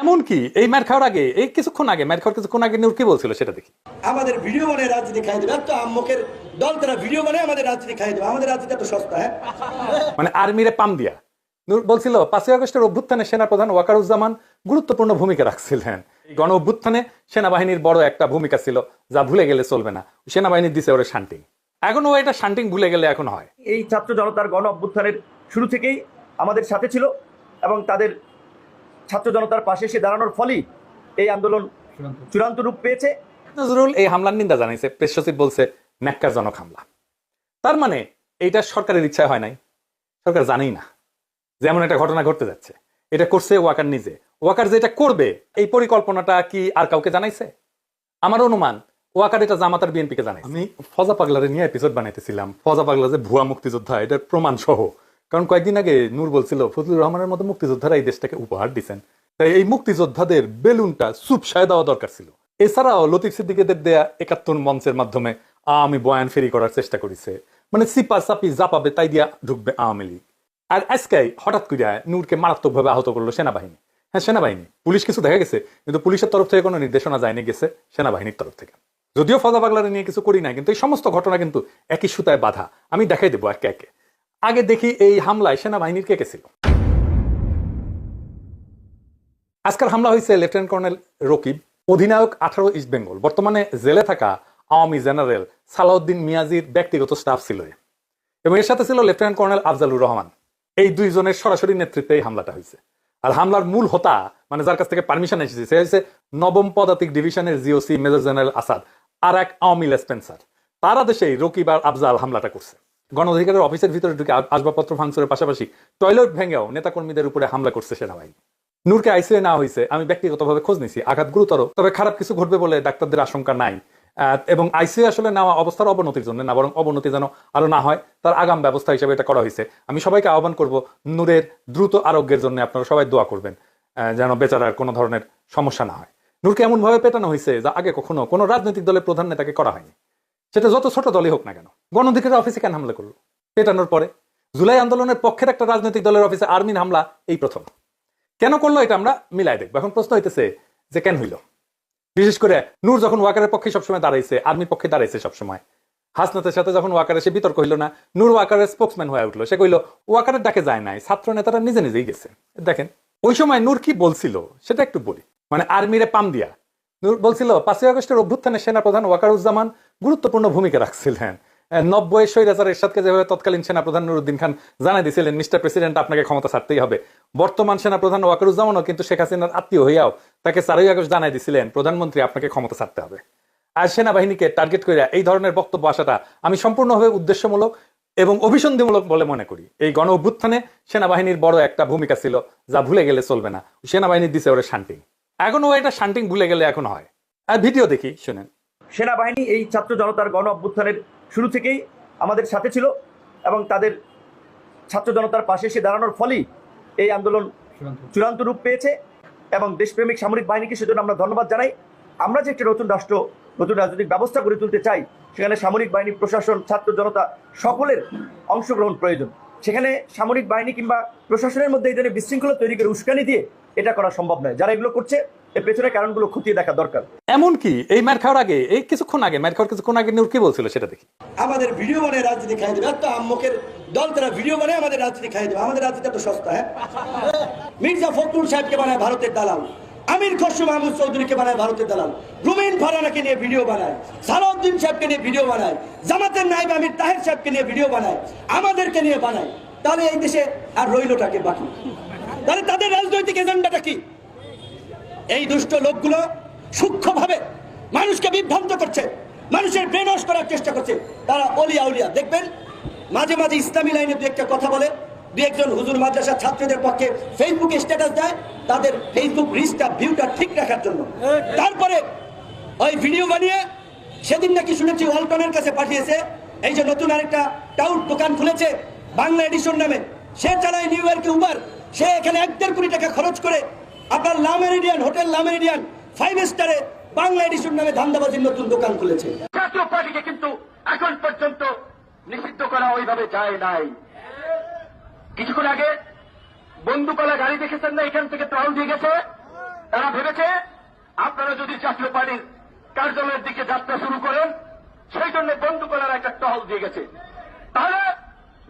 এমনকি এই ম্যার খাওয়ার আগে এই কিছুক্ষণ আগে ম্যার খাওয়ার কিছুক্ষণ আগে নূর কি বলছিল সেটা দেখি। আমাদের ভিডিও বানায় রাজনীতি খাই দেবে। তো আম্মকের দল তারা ভিডিও বানায় আমাদের রাজনীতি খাই দেবে। আমাদের রাজনীতি এত সস্তা হ্যাঁ? মানে আর্মিরে পাম দিয়া। নূর বলছিল পাঁচই আগস্টের অভ্যুত্থানে সেনাপ্রধান ওয়াকারুজ্জামান গুরুত্বপূর্ণ ভূমিকা রাখছিলেন। এই গণ অভ্যুত্থানে সেনাবাহিনীর বড় একটা ভূমিকা ছিল যা ভুলে গেলে চলবে না। সেনাবাহিনী দিছে ওরা শান্টিং এখন ও এটা শান্টিং ভুলে গেলে এখন হয়। এই ছাত্র জনতার গণ অভ্যুত্থানের শুরু থেকেই আমাদের সাথে ছিল এবং তাদের ছাত্র জনতার পাশে এসে দাঁড়ানোর ফলেই এই আন্দোলন চূড়ান্ত। রূপ পেয়েছে। নজরুল এই হামলার নিন্দা জানাইছে। প্রেস সচিব বলছে ন্যাক্কারজনক হামলা। তার মানে এইটা সরকারের ইচ্ছা হয় নাই। সরকার জানেই না যেমন একটা ঘটনা ঘটতে যাচ্ছে। এটা করছে ওয়াকার নিজে। ওয়াকার যে এটা করবে এই পরিকল্পনাটা কি আর কাউকে জানাইছে? আমার অনুমান ওয়াকার এটা জামাতার বিএনপিকে জানাই আমি ফজা পাগলারে নিয়ে এপিসোড বানাইতেছিলাম। ফজা পাগলা যে ভুয়া মুক্তিযোদ্ধা এটার প্রমাণ সহ কারণ কয়েকদিন আগে নূর বলছিল, ফজলুর রহমানের মতো মুক্তিযোদ্ধারা এই দেশটাকে উপহার দিচ্ছেন তাই এই মুক্তিযোদ্ধাদের বেলুনটা সুপসায় দেওয়া দরকার ছিল। এছাড়াও লতিফ সিদ্দিকেদের দেয়া একাত্তর মঞ্চের মাধ্যমে আমি বয়ান ফেরি করার চেষ্টা করেছে। মানে সিপা সাপি যা পাবে তাই দিয়া ঢুকবে আওয়ামী লীগ। আর আজকে হঠাৎ করে নূরকে মারাত্মকভাবে আহত করল সেনাবাহিনী। হ্যাঁ সেনাবাহিনী। পুলিশ কিছু দেখা গেছে, কিন্তু পুলিশের তরফ থেকে কোনো নির্দেশনা যায়নি গেছে সেনাবাহিনীর তরফ থেকে। যদিও ফজা পাগলারে নিয়ে কিছু করি না কিন্তু এই সমস্ত ঘটনা কিন্তু একই সুতায় বাধা। আমি দেখাই দেবো একে একে। আগে দেখি এই হামলায় সেনাবাহিনীর কে কে ছিল। আজকের হামলা হয়েছে লেফটেন্যান্ট কর্নেল রকিব, অধিনায়ক আঠারো ইস্ট বেঙ্গল। বর্তমানে জেলে থাকা আওয়ামী জেনারেল সালাউদ্দিন মিয়াজির ব্যক্তিগত স্টাফ ছিল এবং এর সাথে ছিল লেফটেন্যান্ট কর্নেল আফজালুর রহমান। এই দুইজনের সরাসরি নেতৃত্বে এই হামলাটা হয়েছে। আর হামলার মূল হতা মানে যার কাছ থেকে পারমিশন এসেছে, সে হচ্ছে নবম পদাতিক ডিভিশনের জিওসি মেজর জেনারেল আসাদ, আর এক আওয়ামী স্পেন্সার তার আদেশেই রকিব আর আফজাল হামলাটা করছে। গণ অধিকারের অফিসের ভিতরে ঢুকে আসবাবপত্র ভাঙচুরের পাশাপাশি টয়লেট ভেঙেও নেতাকর্মীদের উপরে হামলা করছে সেনাবাহিনী। নূরকে আইসিএ না হয়েছে আমি ব্যক্তিগতভাবে খোঁজ নিছি, আঘাত গুরুতর, তবে খারাপ কিছু ঘটবে বলে ডাক্তারদের আশঙ্কা নাই। এবং আইসিএ আসলে নেওয়া অবস্থার অবনতির জন্য, না বরং অবনতি যেন আরও না হয়, তার আগাম ব্যবস্থা হিসেবে এটা করা হয়েছে আমি সবাইকে আহ্বান করব নূরের দ্রুত আরোগ্যের জন্য আপনারা সবাই দোয়া করবেন যেন বেচারার কোনো ধরনের সমস্যা না হয়। নূরকে এমন ভাবে পেটানো হয়েছে যা আগে কখনো কোনো রাজনৈতিক দলের প্রধান নেতাকে করা হয়নি। সেটা যত ছোট দলই হোক না কেন গণ অধিকারের অফিসে কেন হামলা করল? পেটানোর পরে জুলাই আন্দোলনের পক্ষের একটা রাজনৈতিক দলের অফিসে আর্মির হামলা, এই প্রথম। কেন করল এটা আমরা মিলাই দেখব। এখন প্রশ্ন হইতেছে যে কেন হইল? বিশেষ করে নূর যখন ওয়াকারের পক্ষে সবসময় দাঁড়াইছে আর্মির পক্ষে দাঁড়াইছে সবসময়। হাসনাতের সাথে যখন ওয়াকারের সে বিতর্ক হইল না, নূর ওয়াকারের স্পোক্সম্যান হয়ে উঠল। সে কইলো, ওয়াকারের ডাকে যায় নাই, ছাত্র নেতারা নিজে নিজেই গেছে। দেখেন, ওই সময় নূর কি বলছিল, সেটা একটু বলি। মানে আর্মিরে পাম দিয়া। নূর বলছিল, পাঁচই আগস্টের অভ্যুত্থানে সেনাপ্রধান ওয়াকারুজ্জামান গুরুত্বপূর্ণ ভূমিকা রাখছিলেন। নব্বই সৈরাজার এরশাদকে যেভাবে তৎকালীন সেনাপ্রধান নুরুদ্দিন খান জানাই দিয়েছিলেন মিস্টার প্রেসিডেন্ট, আপনাকে ক্ষমতা ছাড়তেই হবে। বর্তমান সেনাপ্রধান ওয়াকারুজ্জামানও কিন্তু শেখ হাসিনার আত্মীয় হইয়াও তাকে চারই আগস্ট জানাই দিয়েছিলেন প্রধানমন্ত্রী, আপনাকে ক্ষমতা ছাড়তে হবে। আর সেনাবাহিনীকে টার্গেট করে এই ধরনের বক্তব্য আসাটা আমি সম্পূর্ণভাবে উদ্দেশ্যমূলক এবং অভিসন্ধিমূলক বলে মনে করি। এই গণ অভ্যুত্থানে সেনাবাহিনীর বড় একটা ভূমিকা ছিল, যা ভুলে গেলে চলবে না। সেনাবাহিনীর দিছে ওরা শান্টিং এখন ও এটা শান্টিং ভুলে গেলে এখন হয়। আর ভিডিও দেখি, শুনেন। সেনাবাহিনী এই ছাত্র জনতার গণ অভ্যুত্থানের শুরু থেকেই আমাদের সাথে ছিল এবং তাদের ছাত্র জনতার পাশে এসে দাঁড়ানোর ফলেই এই আন্দোলন চূড়ান্ত রূপ পেয়েছে এবং দেশপ্রেমিক সামরিক বাহিনীকে সেজন্য আমরা ধন্যবাদ জানাই। আমরা যে একটি নতুন রাষ্ট্র নতুন রাজনৈতিক ব্যবস্থা গড়ে তুলতে চাই সেখানে সামরিক বাহিনী প্রশাসন ছাত্র জনতা সকলের অংশগ্রহণ প্রয়োজন। সেখানে সামরিক বাহিনী কিংবা প্রশাসনের মধ্যে এই ধরনের বিশৃঙ্খলা তৈরি করে উস্কানি দিয়ে এটা করা সম্ভব নয়। যারা এগুলো করছে এর পেছনে কারণগুলো খতিয়ে দেখা দরকার। এমনকি এই ম্যার খাওয়ার আগে এই কিছুক্ষণ আগে ম্যার খাওয়ার কিছুক্ষণ আগে নূর কি বলছিল সেটা দেখি। আমাদের ভিডিও বানায় রাজনীতি খাই দেবে। তো আম্মকের দল তারা ভিডিও বানায় আমাদের রাজনীতি খাই দেবে। আমাদের রাজনীতি এত সস্তা হ্যাঁ? মির্জা ফখরুল সাহেবকে বানায় ভারতের দালাল। আমির খসরু মাহমুদ চৌধুরীকে বানায় ভারতের দালাল। রুমিন ফারানাকে নিয়ে ভিডিও বানায়। সালাউদ্দিন সাহেবকে নিয়ে ভিডিও বানায়। জামাতের নাইব আমির তাহের সাহেবকে নিয়ে ভিডিও বানায়। আমাদেরকে নিয়ে বানায়। তাহলে এই দেশে আর রইলটাকে বাকি। তাহলে তাদের রাজনৈতিক এজেন্ডাটা কি? এই দুষ্ট লোকগুলো সূক্ষ্মভাবে মানুষকে বিভ্রান্ত করছে, মানুষের ব্রেনওয়াশ করার চেষ্টা করছে। তারা অলিয়া উলিয়া। দেখবেন, মাঝে মাঝে ইসলামী লাইনে দু একটা কথা বলে, দু একজন হুজুর মাদ্রাসার ছাত্রদের পক্ষে ফেসবুকে স্ট্যাটাস দেয় তাদের ফেসবুক রিচটা ভিউটা ঠিক রাখার জন্য। তারপরে ওই ভিডিও বানিয়ে সেদিন নাকি শুনেছি ওয়ালটনের কাছে পাঠিয়েছে, এই যে নতুন আরেকটা টাউট দোকান খুলেছে, বাংলা এডিশন নামে। সে চালায় নিউ ইয়র্কে উবার সে এখানে এক দেড় কোটি টাকা খরচ করে আপনার লামেরিডিয়ান হোটেল লামেরিডিয়ান ফাইভ স্টারে বাংলা এডিশন নামে ধান্দাবাজির নতুন দোকান খুলেছে। জাতীয় পার্টিকে কিন্তু এখন পর্যন্ত নিষিদ্ধ করা ওইভাবে যায় নাই। কিছুক্ষণ আগে বন্দুকলা গাড়ি দেখেছেন না, এখান থেকে ট্রাউল দিয়ে গেছে। তারা ভেবেছে, আপনারা যদি জাতীয় পার্টির কার্যালয়ের দিকে যাত্রা শুরু করেন, সেই জন্য বন্ধু বন্দুকলার একটা টহল দিয়ে গেছে। তাহলে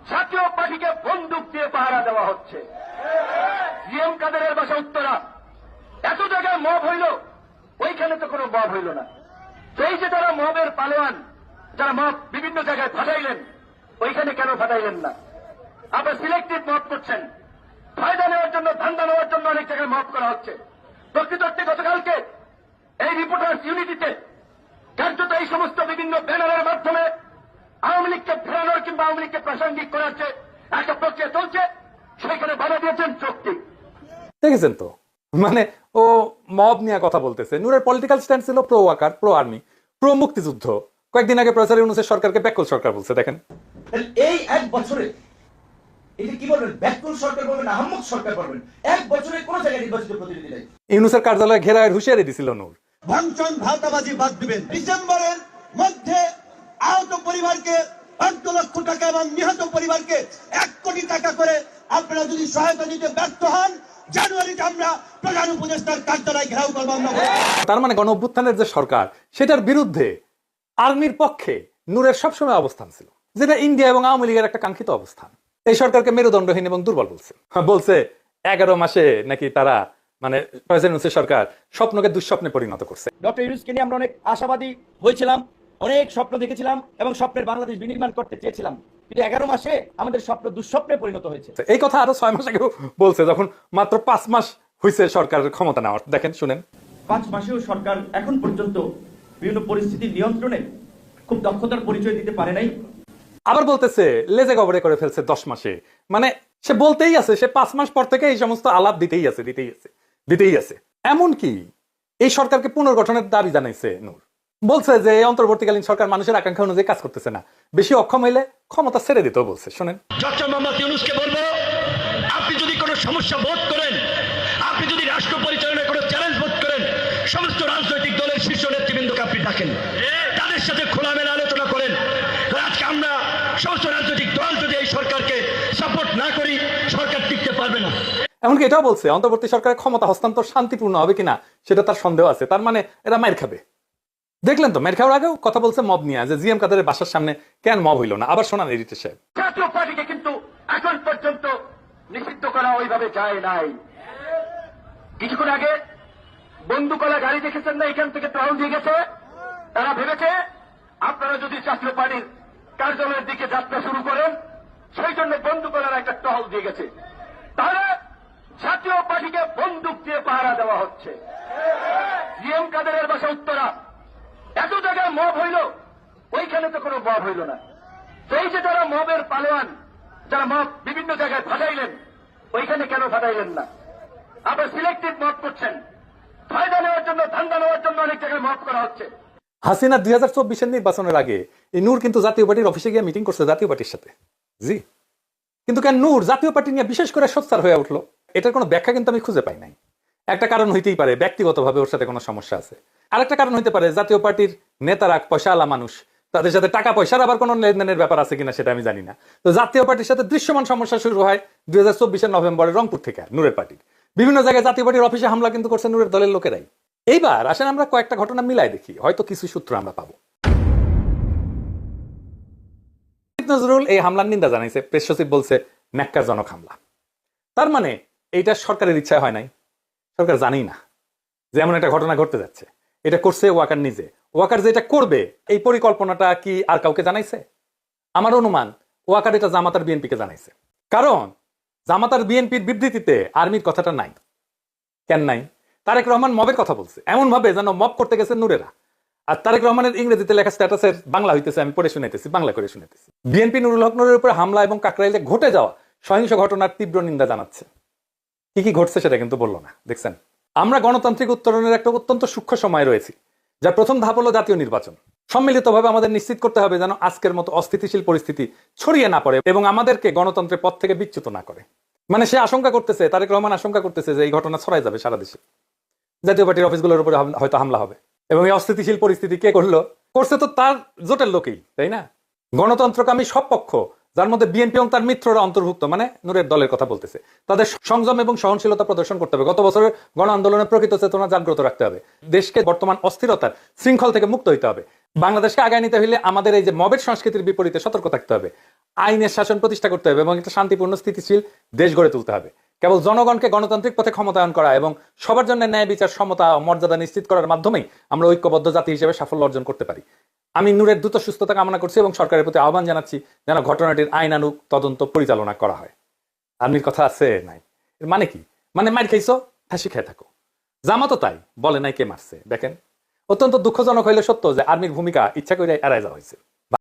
জাতীয় পার্টিকে বন্দুক দিয়ে পাহারা দেওয়া হচ্ছে। জিএম কাদেরের বাসা উত্তরা। এত জায়গায় মব হইল, ওইখানে তো কোনো মব হইল না। সেই যে তারা মবের পালোয়ান, যারা মব বিভিন্ন জায়গায় ফাটাইলেন, ওইখানে কেন ফাটাইলেন না? আবার সিলেক্টিভ মব করছেন। ফায়দা নেওয়ার জন্য, ধান্দা নেওয়ার জন্য অনেক জায়গায় মব করা হচ্ছে। প্রকৃতর্থে গতকালকে এই রিপোর্টার্স ইউনিটিতে কার্যত এই সমস্ত বিভিন্ন ব্যানারের মাধ্যমে আওয়ামী লীগকে ফেরানোর কিংবা আওয়ামী লীগকে প্রাসঙ্গিক করার যে একটা প্রক্রিয়া চলছে সেখানে বাধা দিয়েছেন চুক্তি। দেখেছেন তো? মানে ও মব নিয়ে কথা বলতেছে। নূরের পলিটিক্যাল স্ট্যান্ড ছিল pro Waker pro army pro মুক্তিযুদ্ধ। কয়েকদিন আগে প্রফেসর ইউনুসের সরকারকে ব্যাকল সরকার বলছে দেখেন। এই এক বছরে এটা কি বলবেন? ব্যাকুল সরকার বলবেন না আহম্মক সরকার বলবেন? এক বছরে কোন জায়গায় নির্বাচিত প্রতিনিধি নেই। ইউনুসের কার্যালয়ে ঘেরায়ের হুঁশিয়ারি দিছিল নূর। ভাঙচন ভাতাবাজি বাদ দিবেন। ডিসেম্বরের মধ্যে আহত পরিবারকে পাঁচ লক্ষ টাকা এবং নিহত পরিবারকে এক কোটি টাকা করে আপনারা যদি সহায়তা দিতে ব্যর্থ হন জানুয়ারিতে আমরা প্রধান উপদেষ্টার কার্যালয় ঘেরাও করব আমরা। তার মানে গণ অভ্যুত্থানের যে সরকার সেটার বিরুদ্ধে আর্মির পক্ষে নূরের সবসময় অবস্থান ছিল যেটা ইন্ডিয়া এবং আওয়ামী লীগের একটা কাঙ্ক্ষিত অবস্থান। এই সরকারকে মেরুদণ্ডহীন এবং দুর্বল বলছে। বলছে এগারো মাসে নাকি তারা মানে প্রেসিডেন্ট সরকার স্বপ্নকে দুঃস্বপ্নে পরিণত করছে। ডক্টর ইউনুসকে নিয়ে আমরা অনেক আশাবাদী হয়েছিলাম। অনেক স্বপ্ন দেখেছিলাম এবং স্বপ্নের বাংলাদেশ বিনির্মাণ করতে চেয়েছিলাম। কিন্তু এগারো মাসে আমাদের স্বপ্ন দুঃস্বপ্নে পরিণত হয়েছে। এই কথা আরও ছয় মাস আগেও বলছে যখন মাত্র পাঁচ মাস হয়েছে সরকারের ক্ষমতা নেওয়ার। দেখেন শুনেন। পাঁচ মাসেও সরকার এখন পর্যন্ত বিভিন্ন পরিস্থিতি নিয়ন্ত্রণে খুব দক্ষতার পরিচয় দিতে পারে নাই। আবার বলতেছে লেজে গবরে করে ফেলছে দশ মাসে। মানে সে বলতেই আছে সে পাঁচ মাস পর থেকে এই সমস্ত আলাপ দিতেই আছে দিতেই আছে দিতেই আছে। এমন কি এই সরকারকে পুনর্গঠনের দাবি জানাইছে নূর। বলছে যে এই অন্তর্বর্তীকালীন সরকার মানুষের আকাঙ্ক্ষা অনুযায়ী কাজ করতেছে না। বেশি অক্ষম হইলে ক্ষমতা ছেড়ে দিতেও বলছে। শোনেন। ডক্টর মোহাম্মদ ইউনুসকে বলব আপনি যদি কোনো সমস্যা বোধ করেন আপনি যদি রাষ্ট্র পরিচালনায় কোনো চ্যালেঞ্জ বোধ করেন সমস্ত রাজনৈতিক দলের শীর্ষ নেতৃবৃন্দকে আপনি ডাকেন। তাদের সাথে খোলামেলা আলোচনা করেন। আজকে আমরা সমস্ত রাজনৈতিক দল যদি এই সরকারকে সাপোর্ট না করি সরকার টিকতে পারবে না। এমনকি এটাও বলছে অন্তর্বর্তী সরকারের ক্ষমতা হস্তান্তর শান্তিপূর্ণ হবে কিনা সেটা তার সন্দেহ আছে। তার মানে এরা মায়ের খাবে। দেখলেন তো, মায়ের খাওয়ার আগেও কথা বলছে মব নিয়ে যে জিএম কাদের বাসার সামনে কেন মব হইল না? আবার শোনান এডিটর জাতীয় পার্টিকে কিন্তু এখন পর্যন্ত নিষিদ্ধ করা ওইভাবে যায় নাই। কিছুক্ষণ আগে গাড়ি দেখেছেন না, এখান থেকে দিয়ে গেছে? তারা ভেবেছে, আপনারা যদি জাতীয় পার্টির কার্যালয়ের দিকে যাত্রা শুরু করেন, সেই জন্য বন্দুকলার একটা টহল দিয়ে গেছে। তাহলে জাতীয় পার্টিকে বন্দুক দিয়ে পাহারা দেওয়া হচ্ছে। জিএম কাদেরের বাসা উত্তরা। এত জায়গায় মব হইল, ওইখানে তো কোনো মব হইল না। সেই যে যারা মবের পালোয়ান, যারা মব বিভিন্ন জায়গায় ফাটাইলেন, ওইখানে কেন ফাটাইলেন না? আবার সিলেক্টিভ মব করছেন। ফায়দা নেওয়ার জন্য, ধান্দা নেওয়ার জন্য অনেক জায়গায় মব করা হচ্ছে। হাসিনা দুই হাজার চব্বিশের নির্বাচনের আগে এই নূর কিন্তু জাতীয় পার্টির অফিসে গিয়ে মিটিং করছে জাতীয় পার্টির সাথে। জি। কিন্তু কেন নূর জাতীয় পার্টি নিয়ে বিশেষ করে সোচ্চার হয়ে উঠল? এটার কোনো ব্যাখ্যা কিন্তু আমি খুঁজে পাই নাই। একটা কারণ হইতেই পারে, ব্যক্তিগতভাবে ওর সাথে কোনো সমস্যা আছে। আরেকটা কারণ হইতে পারে, জাতীয় পার্টির নেতারা পয়সা আলা মানুষ। তাদের সাথে টাকা পয়সার আবার কোনো লেনদেনের ব্যাপার আছে কিনা সেটা আমি জানি না। তো জাতীয় পার্টির সাথে দৃশ্যমান সমস্যা শুরু হয় দুই হাজার চব্বিশের নভেম্বরে রংপুর থেকে, নূরের পার্টির বিভিন্ন জায়গায় জাতীয় পার্টির অফিসে হামলা কিন্তু করছে নূরের দলের লোকেরাই। এইবার আসেন আমরা কয়েকটা ঘটনা মিলাই দেখি, হয়তো কিছু সূত্র আমরা পাবো। নজরুল এই হামলার নিন্দা জানাইছে, প্রেস সচিব বলছে, ন্যাক্কারজনক হামলা। তার মানে এইটা সরকারের ইচ্ছা হয় নাই। সরকার জানেই না যে এমন একটা ঘটনা ঘটতে যাচ্ছে। এটা করছে ওয়াকার নিজে। ওয়াকার যেটা করবে, এই পরিকল্পনাটা কি আর কাউকে জানাইছে? আমার অনুমান, ওয়াকার এটা জামাতার বিএনপিকে জানাইছে। কারণ জামাতার বিএনপির বিবৃতিতে আর্মির কথাটা নাই, কেন নাই? তারেক রহমান মবের কথা বলছে। এমন ভাবে যেন মব করতে গেছে নূরেরা। আর তারেক রহমানের ইংরেজিতে লেখা স্ট্যাটাসের বাংলা হইতেছে, আমি পড়ে শুনাইতেছি, বাংলা করে শুনাইতেছি। বিএনপি নুরুল হক নুরের উপর হামলা এবং কাকরাইলে ঘটে যাওয়া সহিংস ঘটনার তীব্র নিন্দা জানাচ্ছে। কি কি ঘটছে সেটা কিন্তু বলল না, দেখছেন? আমরা গণতান্ত্রিক উত্তরণের একটা অত্যন্ত সূক্ষ্ম সময় রয়েছি যার প্রথম ধাপ হলো জাতীয় নির্বাচন। সম্মিলিতভাবে আমাদের নিশ্চিত করতে হবে যেন আজকের মতো অস্থিতিশীল পরিস্থিতি ছড়িয়ে না পড়ে এবং আমাদেরকে গণতন্ত্রের পথ থেকে বিচ্যুত না করে। মানে সে আশঙ্কা করতেছে, তারেক রহমান আশঙ্কা করতেছে যে এই ঘটনা ছড়াই যাবে সারা দেশে। জাতীয় পার্টির অফিসগুলোর উপরে হয়তো হামলা হবে। এবং এই অস্থিতিশীল পরিস্থিতি কে করল? করছে তো তার জোটের লোকেই, তাই না? গণতন্ত্রকামী সব পক্ষ যার মধ্যে বিএনপি এবং তার মিত্ররা অন্তর্ভুক্ত মানে নূরের দলের কথা বলতেছে। তাদের সংযম এবং সহনশীলতা প্রদর্শন করতে হবে। গত বছরের গণ আন্দোলনের প্রকৃত চেতনা জাগ্রত রাখতে হবে। দেশকে বর্তমান অস্থিরতার শৃঙ্খল থেকে মুক্ত হইতে হবে। বাংলাদেশকে আগায় নিতে হলে আমাদের এই যে মবের সংস্কৃতির বিপরীতে সতর্ক থাকতে হবে। আইনের শাসন প্রতিষ্ঠা করতে হবে এবং একটা শান্তিপূর্ণ স্থিতিশীল দেশ গড়ে তুলতে হবে। কেবল জনগণকে গণতান্ত্রিক পথে ক্ষমতায়ন করা এবং সবার জন্য ন্যায় বিচার, সমতা ও মর্যাদা নিশ্চিত করার মাধ্যমেই আমরা ঐক্যবদ্ধ জাতি হিসেবে সাফল্য অর্জন করতে পারি। আমি নূরের দ্রুত সুস্থতা কামনা করছি এবং সরকারের প্রতি আহ্বান জানাচ্ছি যেন ঘটনাটির আইনানুক তদন্ত পরিচালনা করা হয়। আর্মির কথা আছে নাই। এর মানে কি? মানে মার খাইছো ফাঁসি খেয়ে থাকো। জামাতো তাই, বলে নাই কে মারছে। দেখেন, অত্যন্ত দুঃখজনক হইলে সত্য যে আর্মির ভূমিকা ইচ্ছা করে এড়াই যাওয়া হয়েছে